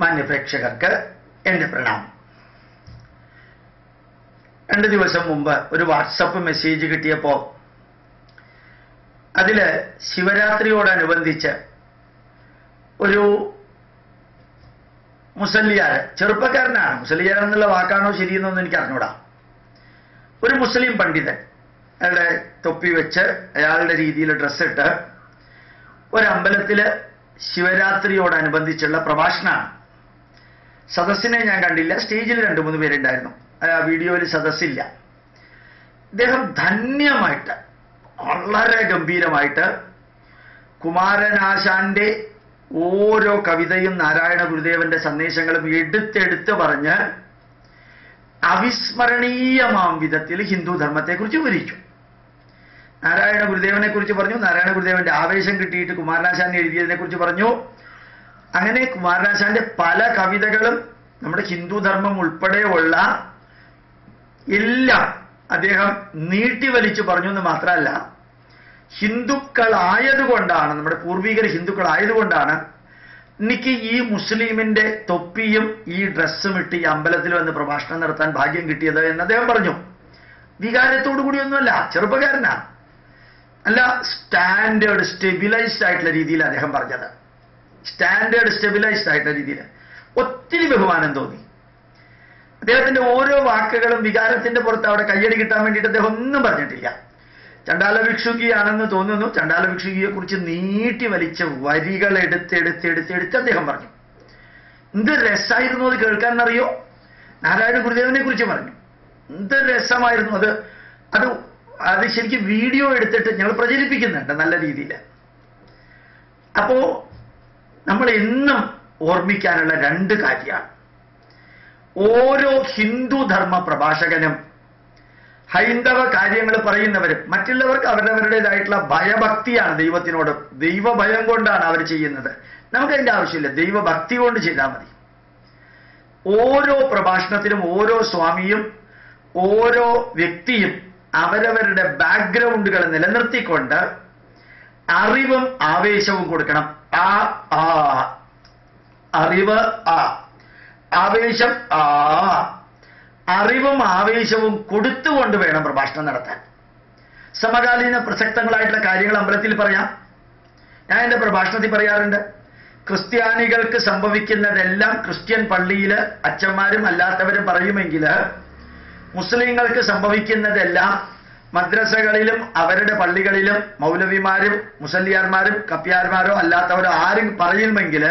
മാന്യപ്രേക്ഷകർക്ക് എന്റെ പ്രണാമം. രണ്ടു ദിവസം മുമ്പ് ഒരു വാട്സപ്പ് മെസ്സേജ് കിട്ടിയപ്പോൾ അതിൽ ശിവരാത്രിയോടനുബന്ധിച്ച് ഒരു മുസല്ലിയാർ ചെറുപ്പക്കാരനാണ്. മുസല്ലിയാർ എന്നുള്ള വാക്കാണോ ശരിയെന്നൊന്നും എനിക്ക് അറിഞ്ഞൂടാ. ഒരു മുസ്ലിം പണ്ഡിതൻ അയാളുടെ തൊപ്പി വെച്ച് അയാളുടെ രീതിയിൽ ഡ്രസ്സിട്ട് ഒരമ്പലത്തിൽ ശിവരാത്രിയോടനുബന്ധിച്ചുള്ള പ്രഭാഷണമാണ്. സദസ്സിനെ ഞാൻ കണ്ടില്ല. സ്റ്റേജിൽ രണ്ട് മൂന്ന് പേരുണ്ടായിരുന്നു. വീഡിയോയിൽ സദസ്സില്ല. അദ്ദേഹം ധന്യമായിട്ട് വളരെ ഗംഭീരമായിട്ട് കുമാരനാശാന്റെ ഓരോ കവിതയും നാരായണ ഗുരുദേവന്റെ സന്ദേശങ്ങളും എടുത്തെടുത്ത് പറഞ്ഞ് അവിസ്മരണീയമാം വിധത്തിൽ ഹിന്ദു ധർമ്മത്തെക്കുറിച്ച് വിവരിച്ചു. നാരായണ ഗുരുദേവനെ കുറിച്ച് പറഞ്ഞു. നാരായണ ഗുരുദേവന്റെ ആവേശം കിട്ടിയിട്ട് കുമാരനാശാൻ എഴുതിയതിനെ കുറിച്ച് പറഞ്ഞു. അങ്ങനെ കുമാരനാശാന്റെ പല കവിതകളും നമ്മുടെ ഹിന്ദു ധർമ്മം ഉൾപ്പെടെയുള്ള എല്ലാം അദ്ദേഹം നീട്ടിവലിച്ചു പറഞ്ഞു എന്ന് മാത്രമല്ല ഹിന്ദുക്കളായതുകൊണ്ടാണ് നമ്മുടെ പൂർവികർ ഹിന്ദുക്കളായതുകൊണ്ടാണ് എനിക്ക് ഈ മുസ്ലിമിന്റെ തൊപ്പിയും ഈ ഡ്രസ്സും ഇട്ട് ഈ അമ്പലത്തിൽ വന്ന് പ്രഭാഷണം നടത്താൻ ഭാഗ്യം കിട്ടിയത് എന്ന് അദ്ദേഹം പറഞ്ഞു. വികാരത്തോടു കൂടിയൊന്നുമല്ല ചെറുപ്പക്കാരനാ. അല്ല സ്റ്റാൻഡേർഡ് സ്റ്റെബിലൈസ്ഡ് ആയിട്ടുള്ള രീതിയിൽ അദ്ദേഹം പറഞ്ഞത്. സ്റ്റാൻഡേർഡ് സ്റ്റെബിലൈസ്ഡ് ആയിട്ടുള്ള രീതിയിൽ ഒത്തിരി ബഹുമാനം തോന്നി. അദ്ദേഹത്തിന്റെ ഓരോ വാക്കുകളും വികാരത്തിന്റെ പുറത്ത് അവിടെ കയ്യടി കിട്ടാൻ വേണ്ടിയിട്ട് അദ്ദേഹം ഒന്നും പറഞ്ഞിട്ടില്ല. ചണ്ടാല ഭിക്ഷുകിയാണെന്ന് തോന്നുന്നു. ചണ്ടാല ഭിക്ഷുകിയെ കുറിച്ച് നീട്ടി വലിച്ച വരികൾ എടുത്ത് എടുത്ത് എടുത്ത് എടുത്ത് അദ്ദേഹം പറഞ്ഞു. എന്ത് രസമായിരുന്നു അത് കേൾക്കാനറിയോ? നാരായണ ഗുരുദേവനെ കുറിച്ച് പറഞ്ഞു. എന്ത് രസമായിരുന്നു അത്? അത് അത് ശരിക്കും വീഡിയോ എടുത്തിട്ട് ഞങ്ങൾ പ്രചരിപ്പിക്കുന്നുണ്ട് നല്ല രീതിയിൽ അപ്പോ നമ്മൾ എന്നും ഓർമ്മിക്കാനുള്ള രണ്ട് കാര്യമാണ് ഓരോ ഹിന്ദു ധർമ്മ പ്രഭാഷകനും ഹൈന്ദവ കാര്യങ്ങൾ പറയുന്നവരും മറ്റുള്ളവർക്ക് അവരവരുടേതായിട്ടുള്ള ഭയഭക്തിയാണ് ദൈവത്തിനോട്. ദൈവഭയം കൊണ്ടാണ് അവർ ചെയ്യുന്നത്. നമുക്ക് അതിന്റെ ആവശ്യമില്ല. ദൈവഭക്തി കൊണ്ട് ചെയ്താൽ മതി. ഓരോ പ്രഭാഷണത്തിലും ഓരോ സ്വാമിയും ഓരോ വ്യക്തിയും അവരവരുടെ ബാക്ക്ഗ്രൗണ്ടുകൾ നിലനിർത്തിക്കൊണ്ട് അറിവും ആവേശവും കൊടുക്കണം. ആ ആ. അറിവ് ആ. ആവേശം ആ. അറിവും ആവേശവും കൊടുത്തുകൊണ്ട് വേണം പ്രഭാഷണം നടത്താൻ. സമകാലീന പ്രസക്തങ്ങളായിട്ടുള്ള കാര്യങ്ങൾ അമ്പലത്തിൽ പറയാം. ഞാൻ എന്റെ പ്രഭാഷണത്തിൽ പറയാറുണ്ട്. ക്രിസ്ത്യാനികൾക്ക് സംഭവിക്കുന്നതെല്ലാം ക്രിസ്ത്യൻ പള്ളിയിൽ അച്ഛന്മാരും അല്ലാത്തവരും പറയുമെങ്കിൽ മുസ്ലിങ്ങൾക്ക് സംഭവിക്കുന്നതെല്ലാം മദ്രസകളിലും അവരുടെ പള്ളികളിലും മൗലവിമാരും മുസല്ലിയാർമാരും കപ്പ്യാർമാരോ അല്ലാത്തവരോ ആരും പറയുമെങ്കിൽ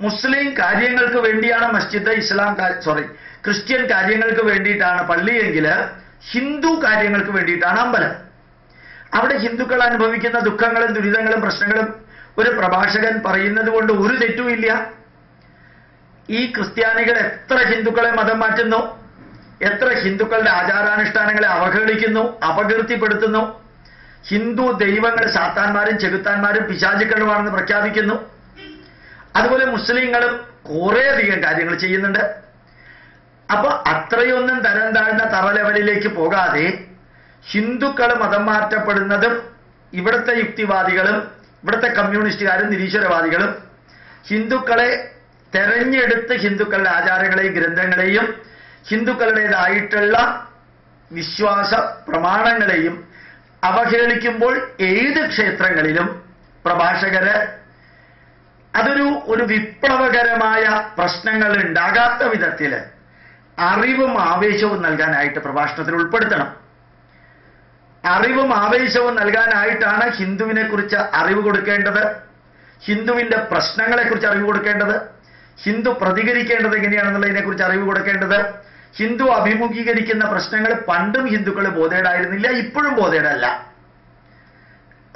മുസ്ലിം കാര്യങ്ങൾക്ക് വേണ്ടിയാണ് മസ്ജിദ് ഇസ്ലാം സോറി ക്രിസ്ത്യൻ കാര്യങ്ങൾക്ക് വേണ്ടിയിട്ടാണ് പള്ളിയെങ്കിൽ ഹിന്ദു കാര്യങ്ങൾക്ക് വേണ്ടിയിട്ടാണ് അമ്പലം. അവിടെ ഹിന്ദുക്കൾ അനുഭവിക്കുന്ന ദുഃഖങ്ങളും ദുരിതങ്ങളും പ്രശ്നങ്ങളും ഒരു പ്രഭാഷകൻ പറയുന്നത് കൊണ്ട് ഒരു തെറ്റുമില്ല. ഈ ക്രിസ്ത്യാനികൾ എത്ര ഹിന്ദുക്കളെ മതം മാറ്റുന്നു? എത്ര ഹിന്ദുക്കളുടെ ആചാരാനുഷ്ഠാനങ്ങളെ അവഹേളിക്കുന്നു അപകീർത്തിപ്പെടുത്തുന്നു. ഹിന്ദു ദൈവങ്ങൾ ശാത്താന്മാരും ചെകുത്താന്മാരും പിശാചുക്കളുമാണെന്ന് പ്രഖ്യാപിക്കുന്നു. അതുപോലെ മുസ്ലിങ്ങളും കുറേയധികം കാര്യങ്ങൾ ചെയ്യുന്നുണ്ട്. അപ്പൊ അത്രയൊന്നും തരം താഴ്ന്ന തറ ലെവലിലേക്ക് പോകാതെ ഹിന്ദുക്കൾ മതം മാറ്റപ്പെടുന്നതും ഇവിടുത്തെ യുക്തിവാദികളും ഇവിടുത്തെ കമ്മ്യൂണിസ്റ്റുകാരും നിരീശ്വരവാദികളും ഹിന്ദുക്കളെ തെരഞ്ഞെടുത്ത് ഹിന്ദുക്കളുടെ ആചാരങ്ങളെയും ഗ്രന്ഥങ്ങളെയും ഹിന്ദുക്കളുടേതായിട്ടുള്ള വിശ്വാസ പ്രമാണങ്ങളെയും അവഹേളിക്കുമ്പോൾ ഏത് ക്ഷേത്രങ്ങളിലും പ്രഭാഷകര് അതൊരു ഒരു വിപ്ലവകരമായ പ്രശ്നങ്ങൾ ഉണ്ടാകാത്ത വിധത്തിൽ അറിവും ആവേശവും നൽകാനായിട്ട് പ്രഭാഷണത്തിൽ ഉൾപ്പെടുത്തണം. അറിവും ആവേശവും നൽകാനായിട്ടാണ് ഹിന്ദുവിനെ കുറിച്ച് അറിവ് കൊടുക്കേണ്ടത്. ഹിന്ദുവിന്റെ പ്രശ്നങ്ങളെക്കുറിച്ച് അറിവ് കൊടുക്കേണ്ടത്. ഹിന്ദു പ്രതികരിക്കേണ്ടത് എങ്ങനെയാണെന്നുള്ളതിനെ കുറിച്ച് അറിവ് കൊടുക്കേണ്ടത്. ഹിന്ദു അഭിമുഖീകരിക്കുന്ന പ്രശ്നങ്ങൾ പണ്ടും ഹിന്ദുക്കൾ ബോധേടായിരുന്നില്ല ഇപ്പോഴും ബോധേടല്ല.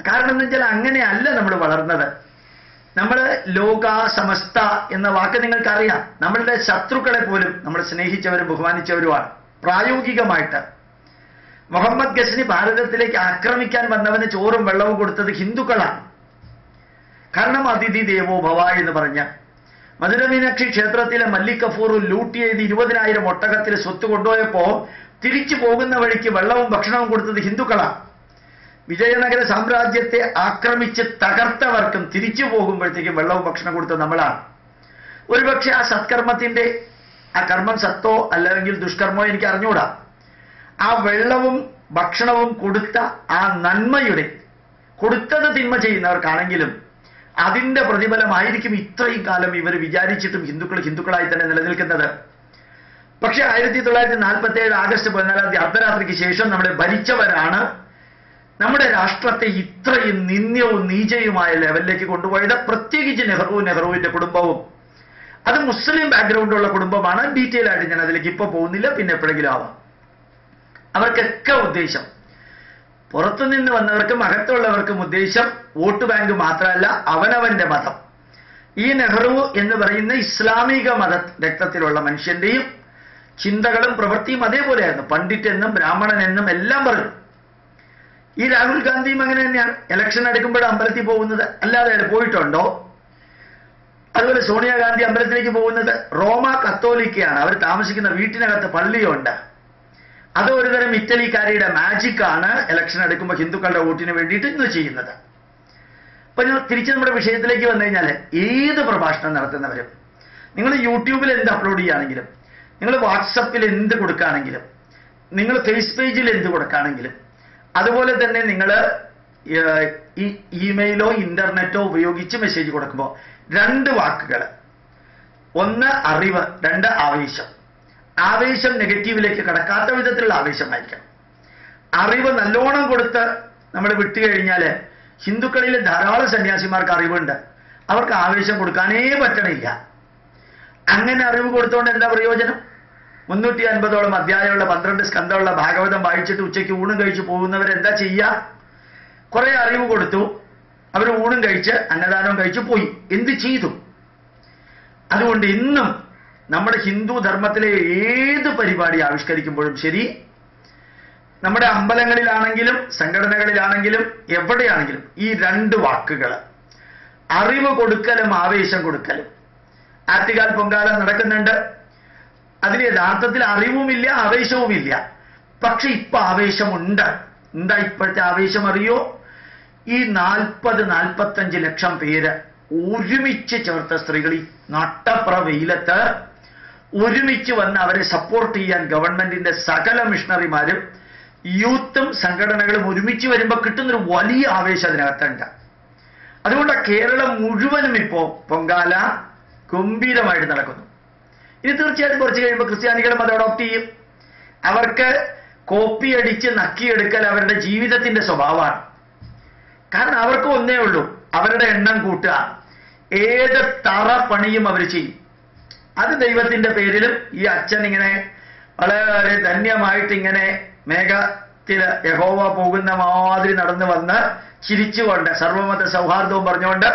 കാരണം എന്ന് വെച്ചാൽ അങ്ങനെയല്ല നമ്മൾ വളർന്നത്. നമ്മൾ ലോക സമസ്ത എന്ന വാക്ക് നിങ്ങൾക്കറിയാം. നമ്മളുടെ ശത്രുക്കളെ പോലും നമ്മൾ സ്നേഹിച്ചവരും ബഹുമാനിച്ചവരുമാണ്. പ്രായോഗികമായിട്ട്. മുഹമ്മദ് ഗസ്നി ഭാരതത്തിലേക്ക് ആക്രമിക്കാൻ വന്നവന് ചോറും വെള്ളവും കൊടുത്തത് ഹിന്ദുക്കളാണ്. കാരണം അതിഥി ദേവോ ഭവ എന്ന് പറഞ്ഞ മധുര മീനാക്ഷി ക്ഷേത്രത്തിലെ മല്ലിക് കഫൂർ ലൂട്ട് ചെയ്ത് ഇരുപതിനായിരം ഒട്ടകത്തിൽ സ്വത്ത് കൊണ്ടുപോയപ്പോ തിരിച്ചു പോകുന്ന വഴിക്ക് വെള്ളവും ഭക്ഷണവും കൊടുത്തത് ഹിന്ദുക്കളാണ് വിജയനഗര സാമ്രാജ്യത്തെ ആക്രമിച്ച് തകർത്തവർക്കും തിരിച്ചു പോകുമ്പോഴത്തേക്കും വെള്ളവും ഭക്ഷണം കൊടുത്തത് നമ്മളാണ് ഒരുപക്ഷെ ആ സത്കർമ്മത്തിന്റെ ആ കർമ്മം സത്തോ അല്ലെങ്കിൽ ദുഷ്കർമ്മോ എനിക്ക് അറിഞ്ഞുകൂടാ ആ വെള്ളവും ഭക്ഷണവും കൊടുത്ത ആ നന്മയുടെ കൊടുത്തത് തിന്മ ചെയ്യുന്നവർക്കാണെങ്കിലും അതിന്റെ പ്രതിഫലമായിരിക്കും ഇത്രയും കാലം ഇവർ വിചാരിച്ചിട്ടും ഹിന്ദുക്കൾ ഹിന്ദുക്കളായി തന്നെ നിലനിൽക്കുന്നത്. പക്ഷേ ആയിരത്തി തൊള്ളായിരത്തി നാൽപ്പത്തി ഏഴ് ആഗസ്റ്റ് പതിനാലാം തീയതി അർദ്ധരാത്രിക്ക് ശേഷം നമ്മളെ ഭരിച്ചവരാണ് നമ്മുടെ രാഷ്ട്രത്തെ ഇത്രയും നിന്ദ്യവും നീചയുമായ ലെവലിലേക്ക് കൊണ്ടുപോയത്. പ്രത്യേകിച്ച് നെഹ്റു നെഹ്റുവിന്റെ കുടുംബവും. അത് മുസ്ലിം ബാക്ക്ഗ്രൗണ്ട് ഉള്ള കുടുംബമാണ്. ഡീറ്റെയിൽ ആയിട്ട് ഞാൻ അതിലേക്ക് ഇപ്പൊ പോകുന്നില്ല. പിന്നെ എപ്പോഴെങ്കിലും ആവാം. അവർക്കൊക്കെ ഉദ്ദേശം പുറത്തുനിന്ന് വന്നവർക്കും അകത്തുള്ളവർക്കും ഉദ്ദേശം വോട്ട് ബാങ്ക് മാത്രമല്ല അവനവന്റെ മതം. ഈ നെഹ്റു എന്ന് പറയുന്ന ഇസ്ലാമിക മത രക്തത്തിലുള്ള മനുഷ്യന്റെയും ചിന്തകളും പ്രവൃത്തിയും അതേപോലെയായിരുന്നു. പണ്ഡിറ്റ് എന്നും ബ്രാഹ്മണൻ എന്നും എല്ലാം പറഞ്ഞു. ഈ രാഹുൽ ഗാന്ധിയും അങ്ങനെ തന്നെയാണ്. ഇലക്ഷൻ എടുക്കുമ്പോൾ അമ്പലത്തിൽ പോകുന്നത്. അല്ലാതെ പോയിട്ടുണ്ടോ? അതുപോലെ സോണിയാഗാന്ധി അമ്പലത്തിലേക്ക് പോകുന്നത്. റോമ കത്തോലിക്കയാണ്. അവർ താമസിക്കുന്ന വീട്ടിനകത്ത് പള്ളിയുണ്ട്. അത് ഒരുതരം ഇറ്റലിക്കാരിയുടെ മാജിക് ആണ് ഇലക്ഷൻ എടുക്കുമ്പോൾ ഹിന്ദുക്കളുടെ വോട്ടിന് വേണ്ടിയിട്ട് ഇന്ന് ചെയ്യുന്നത്. അപ്പൊ തിരിച്ച് നമ്മുടെ വിഷയത്തിലേക്ക് വന്നു കഴിഞ്ഞാൽ ഏത് പ്രഭാഷണം നടത്തുന്നവരും നിങ്ങൾ യൂട്യൂബിൽ എന്ത് അപ്ലോഡ് ചെയ്യുകയാണെങ്കിലും നിങ്ങൾ വാട്സപ്പിൽ എന്ത് കൊടുക്കുകയാണെങ്കിലും നിങ്ങൾ ഫേസ് പേജിൽ എന്ത് കൊടുക്കുകയാണെങ്കിലും അതുപോലെ തന്നെ നിങ്ങൾ ഈ ഇമെയിലോ ഇന്റർനെറ്റോ ഉപയോഗിച്ച് മെസ്സേജ് കൊടുക്കുമ്പോൾ രണ്ട് വാക്കുകൾ ഒന്ന് അറിവ് രണ്ട് ആവേശം. ആവേശം നെഗറ്റീവിലേക്ക് കടക്കാത്ത വിധത്തിലുള്ള ആവേശമായിരിക്കണം. അറിവ് നല്ലോണം കൊടുത്ത് നമ്മൾ വിട്ടു വിട്ടുകഴിഞ്ഞാൽ ഹിന്ദുക്കളിൽ ധാരാളം സന്യാസിമാർക്ക് അറിവുണ്ട്. അവർക്ക് ആവേശം കൊടുക്കാനേ പറ്റണില്ല. അങ്ങനെ അറിവ് കൊടുത്തോണ്ട് എന്താ പ്രയോജനം? മുന്നൂറ്റി അൻപതോളം അധ്യായമുള്ള പന്ത്രണ്ട് സ്കന്ധമുള്ള ഭാഗവതം വായിച്ചിട്ട് ഉച്ചയ്ക്ക് ഊണും കഴിച്ച് പോകുന്നവരെന്താ ചെയ്യുക കുറെ അറിവ് കൊടുത്തു. അവർ ഊണും കഴിച്ച് അന്നദാനവും കഴിച്ചു പോയി. എന്ത് ചെയ്തു? അതുകൊണ്ട് ഇന്നും നമ്മുടെ ഹിന്ദു ധർമ്മത്തിലെ ഏത് പരിപാടി ആവിഷ്കരിക്കുമ്പോഴും ശരി. നമ്മുടെ അമ്പലങ്ങളിലാണെങ്കിലും സംഘടനകളിലാണെങ്കിലും എവിടെയാണെങ്കിലും ഈ രണ്ട് വാക്കുകൾ അറിവ് കൊടുക്കലും ആവേശം കൊടുക്കലും. ആറ്റുകാൽ പൊങ്കാല നടക്കുന്നുണ്ട്. അതിൽ യഥാർത്ഥത്തിൽ അറിവുമില്ല ആവേശവുമില്ല. പക്ഷെ ഇപ്പൊ ആവേശമുണ്ട്. എന്താ ഇപ്പോഴത്തെ ആവേശം അറിയോ? ഈ നാൽപ്പത് നാൽപ്പത്തഞ്ച് ലക്ഷം പേര് ഒരുമിച്ച് ചേർത്ത സ്ത്രീകൾ ഈ നട്ടപ്ര വെയിലത്ത് ഒരുമിച്ച് വന്ന് അവരെ സപ്പോർട്ട് ചെയ്യാൻ ഗവൺമെന്റിന്റെ സകല മിഷണറിമാരും യൂത്തും സംഘടനകളും ഒരുമിച്ച് വരുമ്പോൾ കിട്ടുന്നൊരു വലിയ ആവേശം അതിനകത്തുണ്ട്. അതുകൊണ്ട് കേരളം മുഴുവനും ഇപ്പോൾ പൊങ്കാല ഗംഭീരമായിട്ട് നടക്കുന്നു. ഇനി തീർച്ചയായിട്ടും കുറച്ച് കഴിയുമ്പോൾ ക്രിസ്ത്യാനികളും അത് അഡോപ്റ്റ് ചെയ്യും. അവർക്ക് കോപ്പി അടിച്ച് നക്കിയെടുക്കൽ അവരുടെ ജീവിതത്തിന്റെ സ്വഭാവമാണ്. കാരണം അവർക്ക് ഒന്നേ ഉള്ളൂ അവരുടെ എണ്ണം കൂട്ടുക. ഏത് തറ പണിയും അവർ ചെയ്യും. അത് ദൈവത്തിന്റെ പേരിലും ഈ അച്ഛൻ ഇങ്ങനെ വളരെ ധന്യമായിട്ട് ഇങ്ങനെ മേഘത്തിൽ യഹോവ പോകുന്ന മാതിരി നടന്നു വന്ന് ചിരിച്ചുകൊണ്ട് സർവമത സൗഹാർദ്ദവും പറഞ്ഞുകൊണ്ട്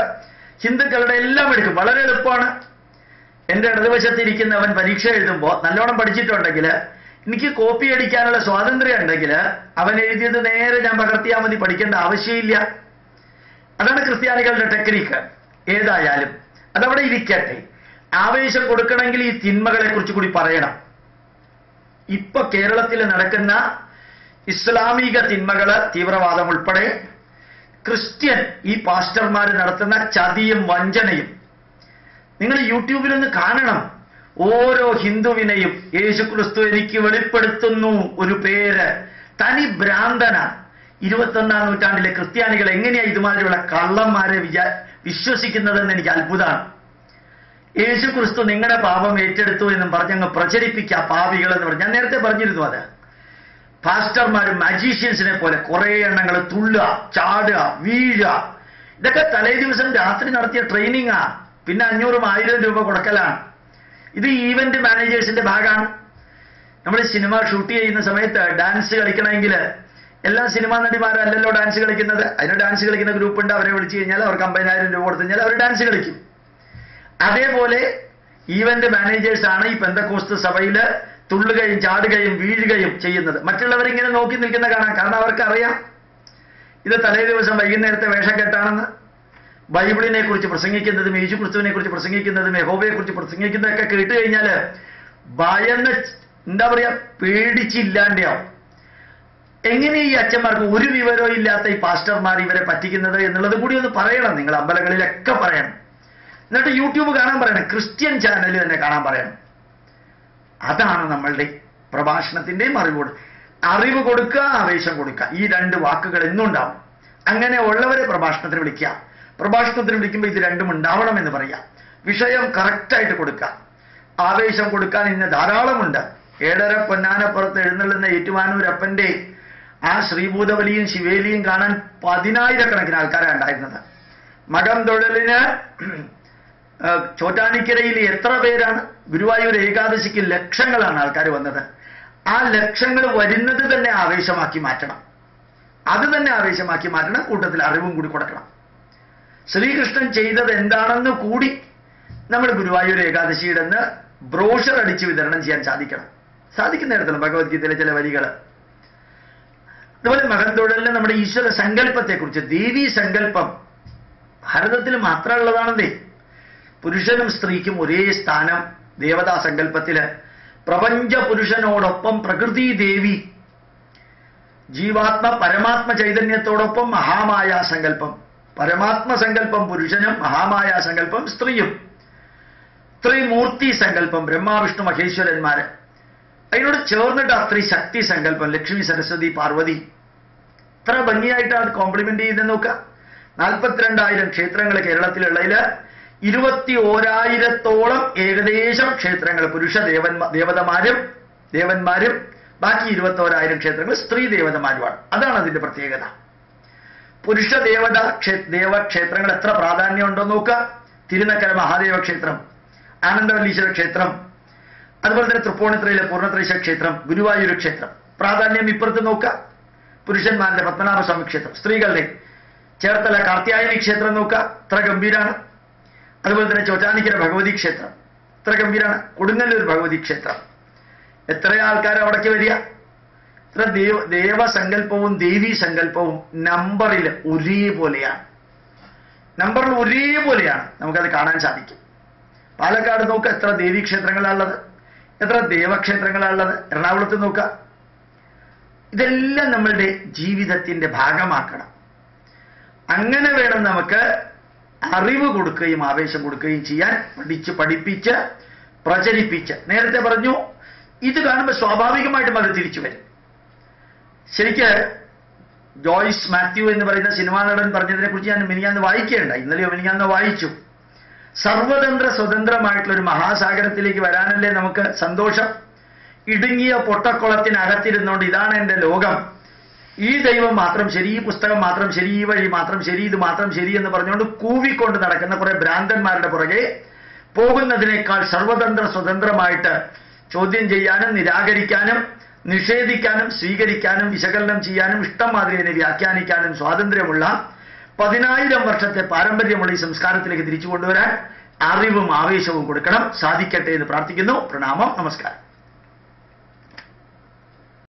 ഹിന്ദുക്കളുടെ എല്ലാം എടുക്കും. വളരെ എളുപ്പമാണ്. എന്റെ ഇടതുവശത്തിരിക്കുന്നവൻ പരീക്ഷ എഴുതുമ്പോൾ നല്ലോണം പഠിച്ചിട്ടുണ്ടെങ്കിൽ എനിക്ക് കോപ്പി അടിക്കാനുള്ള സ്വാതന്ത്ര്യം ഉണ്ടെങ്കിൽ അവൻ എഴുതിയത് നേരെ ഞാൻ പകർത്തിയാൽ മതി പഠിക്കേണ്ട ആവശ്യമില്ല. അതാണ് ക്രിസ്ത്യാനികളുടെ ടെക്നിക്ക്. ഏതായാലും അതവിടെ ഇരിക്കട്ടെ. ആവേശം കൊടുക്കണമെങ്കിൽ ഈ തിന്മകളെ കുറിച്ച് കൂടി പറയണം. ഇപ്പൊ കേരളത്തിൽ നടക്കുന്ന ഇസ്ലാമിക തിന്മകൾ തീവ്രവാദം ഉൾപ്പെടെ ക്രിസ്ത്യൻ ഈ പാസ്റ്റർമാർ നടത്തുന്ന ചതിയും വഞ്ചനയും നിങ്ങൾ യൂട്യൂബിലൊന്ന് കാണണം. ഓരോ ഹിന്ദുവിനെയും യേശുക്രിസ്തു എനിക്ക് വെളിപ്പെടുത്തുന്നു ഒരു പേര്. തനി ഭ്രാന്തന. ഇരുപത്തൊന്നാം നൂറ്റാണ്ടിലെ ക്രിസ്ത്യാനികൾ എങ്ങനെയാണ് ഇതുമാതിരിയുള്ള കള്ളന്മാരെ വിശ്വസിക്കുന്നതെന്ന് എനിക്ക് അത്ഭുതമാണ് യേശു ക്രിസ്തു നിങ്ങളുടെ പാപം ഏറ്റെടുത്തു എന്നും പറഞ്ഞങ്ങ് പ്രചരിപ്പിക്കുക പാപികൾ എന്ന് പറഞ്ഞു. ഞാൻ നേരത്തെ പറഞ്ഞിരുന്നു അത്. പാസ്റ്റർമാരും മജീഷ്യൻസിനെ പോലെ കുറെ എണ്ണങ്ങൾ തുള്ളുക ചാടുക വീഴുക. ഇതൊക്കെ തലേ ദിവസം രാത്രി നടത്തിയ ട്രെയിനിങ്ങാ പിന്നെ അഞ്ഞൂറും ആയിരം രൂപ കൊടുക്കലാണ്. ഇത് ഈവന്റ് മാനേജേഴ്സിന്റെ ഭാഗമാണ്. നമ്മൾ സിനിമ ഷൂട്ട് ചെയ്യുന്ന സമയത്ത് ഡാൻസ് കളിക്കണമെങ്കിൽ എല്ലാ സിനിമാ നടിമാരല്ലല്ലോ ഡാൻസ് കളിക്കുന്നത്. അതിന് ഡാൻസ് കളിക്കുന്ന ഗ്രൂപ്പ് ഉണ്ട് അവരെ വിളിച്ചു കഴിഞ്ഞാൽ അവർക്ക് അമ്പതിനായിരം രൂപ കൊടുത്തു കഴിഞ്ഞാൽ അവർ ഡാൻസ് കളിക്കും. അതേപോലെ ഈവന്റ് മാനേജേഴ്സാണ് ഈ പെന്തക്കോസ്ത് സഭയിൽ തുള്ളുകയും ചാടുകയും വീഴുകയും ചെയ്യുന്നത്. മറ്റുള്ളവർ ഇങ്ങനെ നോക്കി നിൽക്കുന്ന കാണാം. കാരണം അവർക്ക് അറിയാം ഇത് തലേ ദിവസം വൈകുന്നേരത്തെ വേഷക്കെട്ടാണെന്ന്. ബൈബിളിനെ കുറിച്ച് പ്രസംഗിക്കുന്നതും യേശു ക്രിസ്തുവിനെ കുറിച്ച് പ്രസംഗിക്കുന്നതും യഹോബയെ കുറിച്ച് പ്രസംഗിക്കുന്നതൊക്കെ കേട്ട് കഴിഞ്ഞാൽ ഭയന്ന് എന്താ പറയാ പേടിച്ചില്ലാണ്ടാവും. എങ്ങനെ ഈ അച്ഛന്മാർക്ക് ഒരു വിവരവും ഇല്ലാത്ത ഈ പാസ്റ്റർമാർ ഇവരെ പറ്റിക്കുന്നത് എന്നുള്ളത് കൂടി ഒന്ന് പറയണം. നിങ്ങൾ അമ്പലങ്ങളിലൊക്കെ പറയണം. എന്നിട്ട് യൂട്യൂബ് കാണാൻ പറയണം ക്രിസ്ത്യൻ ചാനൽ തന്നെ കാണാൻ പറയണം. അതാണ് നമ്മളുടെ പ്രഭാഷണത്തിന്റെയും അറിവ് അറിവ് കൊടുക്കുക ആവേശം കൊടുക്കുക. ഈ രണ്ട് വാക്കുകൾ എന്നുണ്ടാവും. അങ്ങനെ ഉള്ളവരെ പ്രഭാഷണത്തിന് വിളിക്കുക. പ്രഭാഷണത്തിന് വിളിക്കുമ്പോൾ ഇത് രണ്ടും ഉണ്ടാവണം എന്ന് പറയാം വിഷയം കറക്റ്റായിട്ട് കൊടുക്കുക. ആവേശം കൊടുക്കാൻ ഇന്ന് ധാരാളമുണ്ട്. ഏഴര പൊന്നാനപ്പുറത്ത് എഴുന്നള്ളുന്ന ഏറ്റുമാനൂരപ്പന്റെ ആ ശ്രീഭൂതബലിയും ശിവേലിയും കാണാൻ പതിനായിരക്കണക്കിന് ആൾക്കാരാണ് ഉണ്ടായിരുന്നത്. മകം തൊഴിലിന് ചോറ്റാനിക്കരയിൽ എത്ര പേരാണ്? ഗുരുവായൂർ ഏകാദശിക്ക് ലക്ഷങ്ങളാണ് ആൾക്കാർ വന്നത്. ആ ലക്ഷങ്ങൾ വരുന്നത് തന്നെ ആവേശമാക്കി മാറ്റണം. അത് തന്നെ ആവേശമാക്കി മാറ്റണം കൂട്ടത്തിൽ അറിവും കൂടി കൊടുക്കണം. ശ്രീകൃഷ്ണൻ ചെയ്തത് എന്താണെന്ന് കൂടി നമ്മൾ ഗുരുവായൂർ ഏകാദശിയുടെ ബ്രോഷർ അടിച്ച് വിതരണം ചെയ്യാൻ സാധിക്കണം. സാധിക്കുന്നിടത്തോളം ഭഗവത്ഗീതയിലെ ചില വരികൾ അതുപോലെ മകൻ തൊഴിലിന് നമ്മുടെ ഈശ്വര സങ്കല്പത്തെക്കുറിച്ച് ദേവീ സങ്കല്പം ഭാരതത്തിൽ മാത്രമുള്ളതാണെന്നേ പുരുഷനും സ്ത്രീക്കും ഒരേ സ്ഥാനം ദേവതാ സങ്കല്പത്തിൽ. പ്രപഞ്ച പുരുഷനോടൊപ്പം പ്രകൃതി ദേവി. ജീവാത്മ പരമാത്മ ചൈതന്യത്തോടൊപ്പം മഹാമായ സങ്കല്പം. പരമാത്മ സങ്കല്പം പുരുഷനും മഹാമായ സങ്കല്പം സ്ത്രീയും. ത്രിമൂർത്തി സങ്കല്പം ബ്രഹ്മാവിഷ്ണു മഹേശ്വരന്മാര്. അതിനോട് ചേർന്നിട്ട് ആ ത്രിശക്തി സങ്കല്പം ലക്ഷ്മി സരസ്വതി പാർവതി. ഇത്ര ഭംഗിയായിട്ടാണ് കോംപ്ലിമെന്റ് ചെയ്ത് നോക്കുക. നാൽപ്പത്തിരണ്ടായിരം ക്ഷേത്രങ്ങൾ കേരളത്തിലുള്ളതിൽ ഇരുപത്തി ഓരായിരത്തോളം ഏകദേശം ക്ഷേത്രങ്ങൾ പുരുഷ ദേവന്മാ ദേവതമാരും ദേവന്മാരും ബാക്കി ഇരുപത്തി ഓരായിരം ക്ഷേത്രങ്ങൾ സ്ത്രീ ദേവതമാരുമാണ്. അതാണ് അതിന്റെ പ്രത്യേകത. പുരുഷ ദേവത ക്ഷേ- ദേവക്ഷേത്രങ്ങൾ എത്ര പ്രാധാന്യമുണ്ടോ നോക്കുക. തിരുനക്കര മഹാദേവ ക്ഷേത്രം ആനന്ദവല്ലീശ്വര ക്ഷേത്രം അതുപോലെ തന്നെ തൃപ്പൂണിത്രയിലെ പൂർണത്രേശ ക്ഷേത്രം ഗുരുവായൂർ ക്ഷേത്രം. പ്രാധാന്യം ഇപ്പുറത്ത് നോക്കുക. പുരുഷന്മാരുടെ പത്മനാഭസ്വാമി ക്ഷേത്രം സ്ത്രീകളുടെ ചേർത്തല കാർത്യായനി ക്ഷേത്രം നോക്കുക. അത്ര ഗംഭീരാണ്. അതുപോലെ തന്നെ ചോറ്റാനിക്കര ഭഗവതി ക്ഷേത്രം. ഇത്ര ഗംഭീരാണ്. കൊടുങ്ങല്ലൂർ ഭഗവതി ക്ഷേത്രം. എത്ര ആൾക്കാർ അവിടേക്ക് വരിക. ഇത്ര ദേവ ദേവസങ്കല്പവും ദേവീ സങ്കല്പവും നമ്പറിൽ ഒരേപോലെയാണ്. നമ്പറിൽ ഒരേപോലെയാണ് നമുക്കത് കാണാൻ സാധിക്കും. പാലക്കാട് നോക്കുക എത്ര ദേവീ ക്ഷേത്രങ്ങളാണുള്ളത് എത്ര ദേവക്ഷേത്രങ്ങളാണുള്ളത് എറണാകുളത്ത് നോക്കുക ഇതെല്ലാം നമ്മളുടെ ജീവിതത്തിന്റെ ഭാഗമാക്കണം. അങ്ങനെ വേണം നമുക്ക് അറിവ് കൊടുക്കുകയും ആവേശം കൊടുക്കുകയും ചെയ്യാൻ പഠിച്ച് പഠിപ്പിച്ച് പ്രചരിപ്പിച്ച്. നേരത്തെ പറഞ്ഞു ഇത് കാണുമ്പോൾ സ്വാഭാവികമായിട്ടും അത് തിരിച്ചു വരും. ശരിക്ക് ജോയ്സ് മാത്യു എന്ന് പറയുന്ന സിനിമാ നടൻ പറഞ്ഞതിനെ കുറിച്ച് ഞാൻ മിനിയാന്ന് വായിക്കേണ്ട ഇന്നലെയോ മിനിയാന്ന് വായിച്ചു. സർവതന്ത്ര സ്വതന്ത്രമായിട്ടുള്ള ഒരു മഹാസാഗരത്തിലേക്ക് വരാനല്ലേ നമുക്ക് സന്തോഷം? ഇടുങ്ങിയ പൊട്ടക്കുളത്തിനകത്തിരുന്നുകൊണ്ട് ഇതാണ് എന്റെ ലോകം. ഈ ദൈവം മാത്രം ശരി ഈ പുസ്തകം മാത്രം ശരി ഈ വഴി മാത്രം ശരി ഇത് മാത്രം ശരി എന്ന് പറഞ്ഞുകൊണ്ട് കൂവിക്കൊണ്ട് നടക്കുന്ന കുറെ ഭ്രാന്തന്മാരുടെ പുറകെ പോകുന്നതിനേക്കാൾ സർവതന്ത്ര സ്വതന്ത്രമായിട്ട് ചോദ്യം ചെയ്യാനും നിരാകരിക്കാനും നിഷേധിക്കാനും സ്വീകരിക്കാനും വിശകലനം ചെയ്യാനും ഇഷ്ടം മാതിരി വ്യാഖ്യാനിക്കാനും സ്വാതന്ത്ര്യമുള്ള പതിനായിരം വർഷത്തെ പാരമ്പര്യമുള്ള ഈ സംസ്കാരത്തിലേക്ക് തിരിച്ചു കൊണ്ടുവരാൻ അറിവും ആവേശവും കൊടുക്കണം. സാധിക്കട്ടെ എന്ന് പ്രാർത്ഥിക്കുന്നു. പ്രണാമം. നമസ്കാരം.